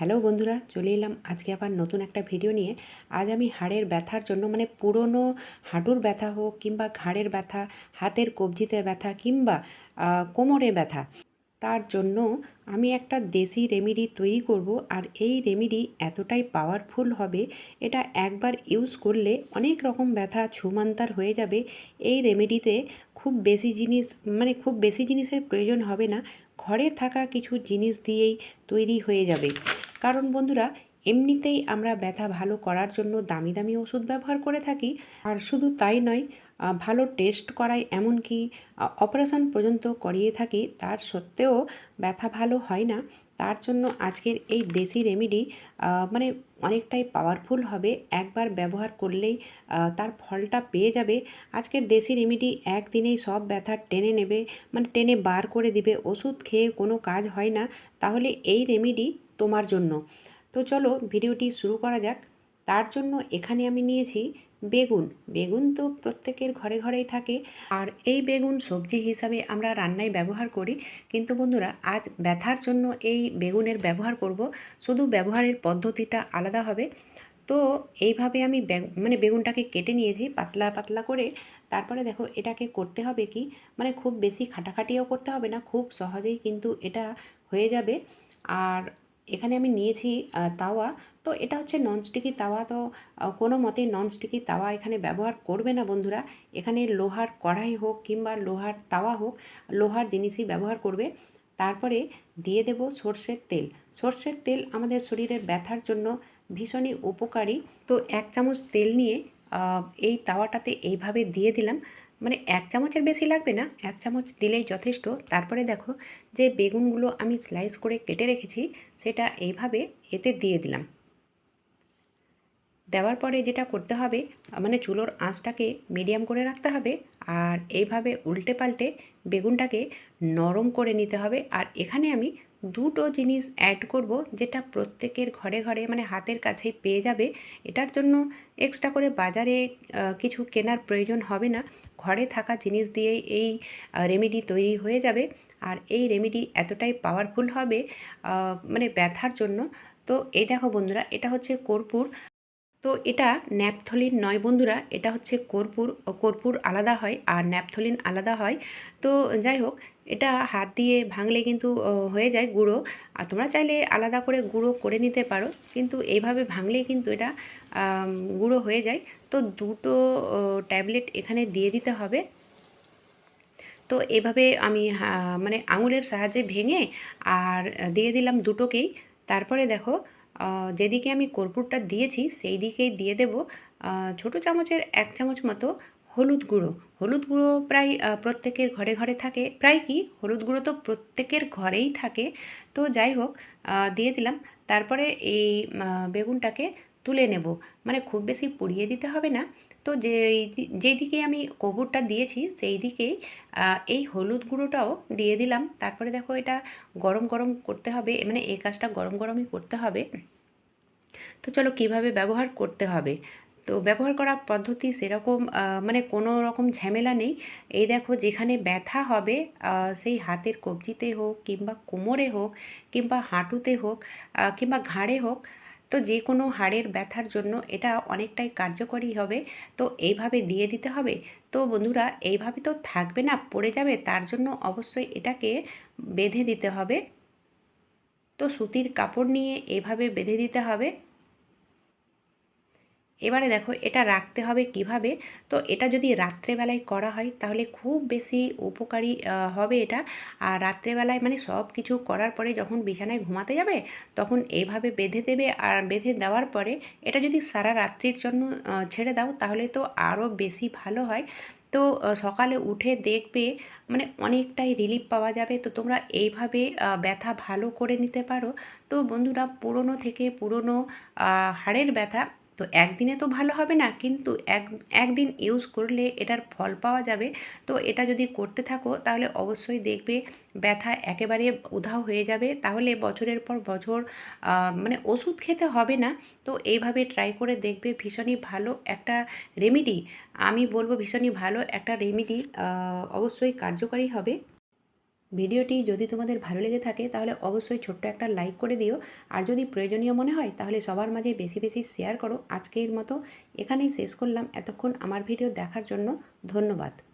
Hello বন্ধুরা, চলে এলাম আজকে আবার নতুন একটা ভিডিও নিয়ে। আজ আমি হাড়ের ব্যথার জন্য মানে পুরনো হাঁটুর ব্যথা হোক কিংবা ঘাড়ের ব্যথা, হাতের কবজিতে ব্যথা কিংবা কোমরে ব্যথা, তার জন্য আমি একটা দেশি রেমেডি তৈরি করব। আর এই রেমেডি এতটাই পাওয়ারফুল হবে, এটা একবার ইউজ করলে অনেক রকম ব্যথা ছুমান্তার হয়ে যাবে। এই রেমেডিতে খুব বেশি জিনিস মানে খুব বেশি জিনিসের প্রয়োজন হবে না, ঘরে থাকা কিছু জিনিস দিয়েই তৈরি হয়ে যাবে। কারণ বন্ধুরা, এমনিতেই আমরা ব্যথা ভালো করার জন্য দামি দামি ওষুধ ব্যবহার করে থাকি। আর শুধু তাই নয় ভালো টেস্ট করাই এমনকি অপারেশন পর্যন্ত করিয়ে থাকি, তার সত্ত্বেও ব্যথা ভালো হয় না। তার জন্য আজকের এই দেশি রেমেডি মানে অনেকটাই পাওয়ারফুল হবে। একবার ব্যবহার করলেই তার ফলটা পেয়ে যাবে। আজকের দেশি রেমেডি একদিনেই সব ব্যথা টেনে নেবে মানে টেনে বার করে দিবে। ওষুধ খেয়ে কোনো কাজ হয় না। তাহলে এই রেমেডি তোমার জন্য। তো চলো, ভিডিওটি শুরু করা যাক। তার জন্য এখানে আমি নিয়েছি বেগুন। বেগুন তো প্রত্যেকের ঘরে ঘরেই থাকে। আর এই বেগুন সবজি হিসাবে আমরা রান্নায় ব্যবহার করি। কিন্তু বন্ধুরা, আজ ব্যথার জন্য এই বেগুনের ব্যবহার করব। শুধু ব্যবহারের পদ্ধতিটা আলাদা হবে। তো এইভাবে আমি মানে বেগুনটাকে কেটে নিয়েছি পাতলা পাতলা করে। তারপরে দেখো, এটাকে করতে হবে কি? মানে খুব বেশি খাটাখাটিও করতে হবে না, খুব সহজেই কিন্তু এটা হয়ে যাবে। আর এখানে আমি নিয়েছি তাওয়া। তো এটা হচ্ছে ননস্টিকি তাওয়া। তো কোনো মতেই ননস্টিকি তাওয়া এখানে ব্যবহার করবে না বন্ধুরা। এখানে লোহার কড়াই হোক কিংবা লোহার তাওয়া হোক, লোহার জিনিসই ব্যবহার করবে। তারপরে দিয়ে দেব সর্ষের তেল। সর্ষের তেল আমাদের শরীরের ব্যথার জন্য ভীষণই উপকারী। তো এক চামচ তেল নিয়ে এই তাওয়াটাতে এইভাবে দিয়ে দিলাম। মানে এক চামচের বেশি লাগবে না, এক চামচ দিলেই যথেষ্ট। তারপরে দেখো যে বেগুনগুলো আমি স্লাইস করে কেটে রেখেছি, সেটা এইভাবে এতে দিয়ে দিলাম। দেওয়ার পরে যেটা করতে হবে মানে চুলোর আঁচটাকে মিডিয়াম করে রাখতে হবে আর এইভাবে উল্টে পাল্টে বেগুনটাকে নরম করে নিতে হবে। আর এখানে আমি দুটো জিনিস অ্যাড করব যেটা প্রত্যেকের ঘরে ঘরে মানে হাতের কাছেই পেয়ে যাবে। এটার জন্য এক্সট্রা করে বাজারে কিছু কেনার প্রয়োজন হবে না। ঘরে থাকা জিনিস দিয়েই এই রেমেডি তৈরি হয়ে যাবে। আর এই রেমেডি এতটাই পাওয়ারফুল হবে মানে ব্যথার জন্য। তো এই দেখো বন্ধুরা, এটা হচ্ছে কর্পূর। তো এটা ন্যাপথলিন নয় বন্ধুরা, এটা হচ্ছে কর্পূর কর্পূর আলাদা হয় আর ন্যাপথলিন আলাদা হয়। তো যাই হোক এটা হাত দিয়ে ভাঙলে কিন্তু হয়ে যায় গুঁড়ো। আর তোমরা চাইলে আলাদা করে গুঁড়ো করে নিতে পারো। কিন্তু এইভাবে ভাঙলেই কিন্তু এটা গুঁড়ো হয়ে যায়। তো দুটো ট্যাবলেট এখানে দিয়ে দিতে হবে। তো এভাবে আমি মানে আঙুলের সাহায্যে ভেঙে আর দিয়ে দিলাম দুটোকেই। তারপরে দেখো যেদিকে আমি কর্পূরটা দিয়েছি সেই দিকেই দিয়ে দেব। ছোটো চামচের এক চামচ মতো হলুদ গুঁড়ো। হলুদ গুঁড়ো প্রায় প্রত্যেকের ঘরে ঘরে থাকে। প্রায় কি, হলুদ গুঁড়ো তো প্রত্যেকের ঘরেই থাকে। তো যাই হোক দিয়ে দিলাম। তারপরে এই বেগুনটাকে তুলে নেব। মানে খুব বেশি পুড়িয়ে দিতে হবে না। তো যেই যেই দিকে আমি কবুরটা দিয়েছি, সেই দিকেই এই হলুদ গুঁড়োটাও দিয়ে দিলাম। তারপরে দেখো এটা গরম গরম করতে হবে। মানে এই কাজটা গরম গরমই করতে হবে। তো চলো কীভাবে ব্যবহার করতে হবে? তো ব্যবহার করার পদ্ধতি সেরকম মানে কোনো রকম ঝামেলা নেই। এই দেখো যেখানে ব্যথা হবে সেই হাতের কবজিতে হোক কিংবা কোমরে হোক কিংবা হাঁটুতে হোক কিংবা ঘাড়ে হোক, তো যে কোনো হাড়ের ব্যথার জন্য এটা অনেকটাই কার্যকরী হবে। তো এইভাবে দিয়ে দিতে হবে। তো বন্ধুরা, এইভাবে তো থাকবে না, পড়ে যাবে, তার জন্য অবশ্যই এটাকে বেঁধে দিতে হবে। তো সুতির কাপড় নিয়ে এভাবে বেঁধে দিতে হবে। এবারে দেখো এটা রাখতে হবে কীভাবে? তো এটা যদি রাত্রেবেলায় করা হয়, তাহলে খুব বেশি উপকারী হবে এটা। আর রাত্রেবেলায় মানে সব কিছু করার পরে যখন বিছানায় ঘুমাতে যাবে, তখন এইভাবে বেঁধে দেবে আর বেঁধে দেওয়ার পরে এটা যদি সারা রাত্রির জন্য ছেড়ে দাও, তাহলে তো আরও বেশি ভালো হয়। তো সকালে উঠে দেখবে মানে অনেকটাই রিলিফ পাওয়া যাবে। তো তোমরা এইভাবে ব্যথা ভালো করে নিতে পারো। তো বন্ধুরা, পুরনো থেকে পুরনো হাড়ের ব্যথা তো একদিনে তো ভালো হবে না, কিন্তু এক, একদিন ইউজ করলে এটার ফল পাওয়া যাবে। তো এটা যদি করতে থাকো, তাহলে অবশ্যই দেখবে ব্যথা একেবারে উধাও হয়ে যাবে। তাহলে বছরের পর বছর মানে ওষুধ খেতে হবে না। তো এইভাবে ট্রাই করে দেখবে ভীষণই ভালো একটা রেমিডি আমি বলব ভীষণই ভালো একটা রেমিডি অবশ্যই কার্যকারী হবে। ভিডিওটি যদি তোমাদের ভালো লেগে থাকে, তাহলে অবশ্যই ছোট্ট একটা লাইক করে দিও। আর যদি প্রয়োজনীয় মনে হয়, তাহলে সবার মাঝে বেশি বেশি শেয়ার করো। আজকের মতো এখানেই শেষ করলাম। এতক্ষণ আমার ভিডিও দেখার জন্য ধন্যবাদ।